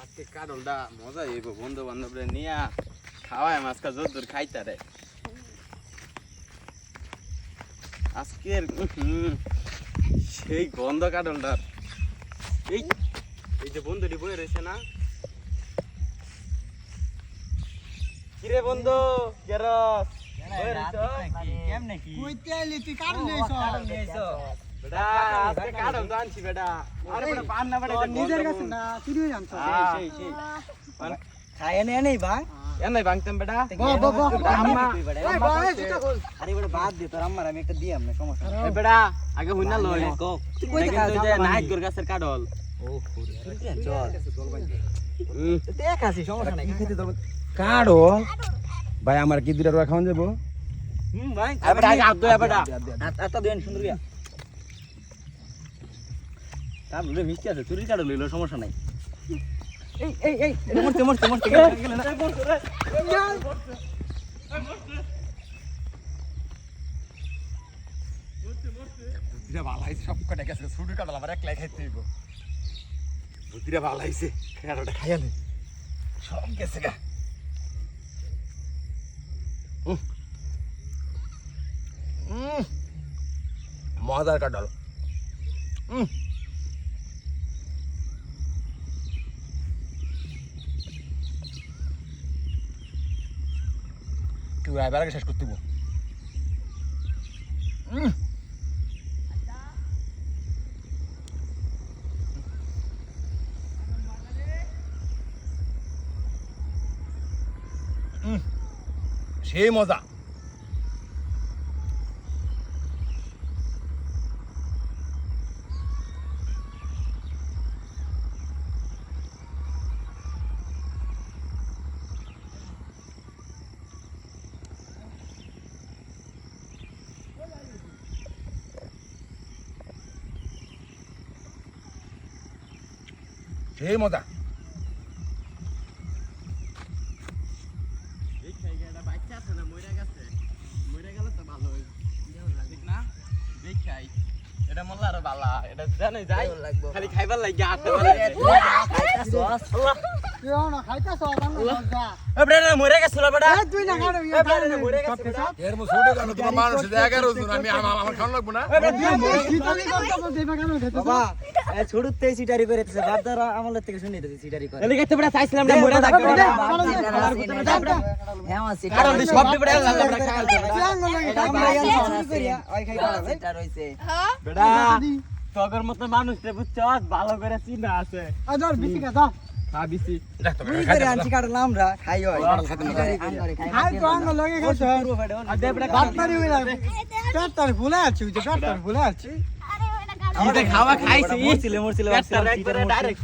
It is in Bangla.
আজকে কাডলটা মজা হইব বন্ধু বান্ধবরে নিয়া খাওয়ায় মাছকা যদ্দুর খাইতারে আজকের সেই গন্ধ কাডলটার এই এই যে বন্ধুটি বয়ে রয়েছে না? কিরে বন্ধু কেরস বয়ে রয়েছ? কইতে আইলি তুই কারণ লইছ বেটা, আজকে নিজের কাছে না জানছ হ্যাঁ। পান- খায় নে নেই ভাই এ ভাঙতাম বেটা। বাহ, বাহ, বাহ। আম্মা এই ভাই সেটা আরে বেটা বাদ দে তোর আম্মার আমি একটা দিয়াম না সমস্যা এ বেটা আগে হইনা লই তুই এটা কিন্তু যে নাইট গোর গাছের কাডল চল। দেখ আসি সমস্যা নাই। কাড়ো ভাই আমার কি দুটা রোয়া খাওয়ান যাব? হুম ভাই। আরে আগে বেটা। দেন গিয়া তার লুলে মিষ্টি আছে চুরি কাটো লইলো সমস্যা নাই। এই এই এই। এটা মরতে মরতে মরতে গেলে গেলে না বুদ্ধিটা ভালো হয়েছে সব কটা গেছে ছুটি কাটাল আমার একলাই খাইতে হইব। বুদ্ধিটা ভালো হয়েছে কাড়োটা খাইয়া সব গেছে গা। উম। উম। মজার কাটাল উম। তুই এবার আগে শেষ করতে সেই মজা। দেখ মজা এটা মল্লা আরও বালা এটা জানে যাই খালি খাইবার লাগি আসতে পারে তুই না খাইতাছ আমার যা এ বেটা মরে গেছিল বেটা। এই তুই না খাড়ো এ বেটা মরে গেছে বেটা এর মো ছোট জানো তোমার মানুষ ছোটতে সিটারি করে দিছে বাপদার আমলের থেকে শুনে দিছে সিটারি করে। এদিকে চাইছিলাম না মরে থাকবে বেটা আমার কারণ এই সব বেটা লাল বেটা। খাইল বুঝছ ভালো করে আছে ভাবিছি আমরা খাই হয়। আর দে বেটা ভুলে আছি পেটটার ভুলে আছি। এটা খাওয়া খাইছি। মরছিলে মরছিলে ডাইরেক্ট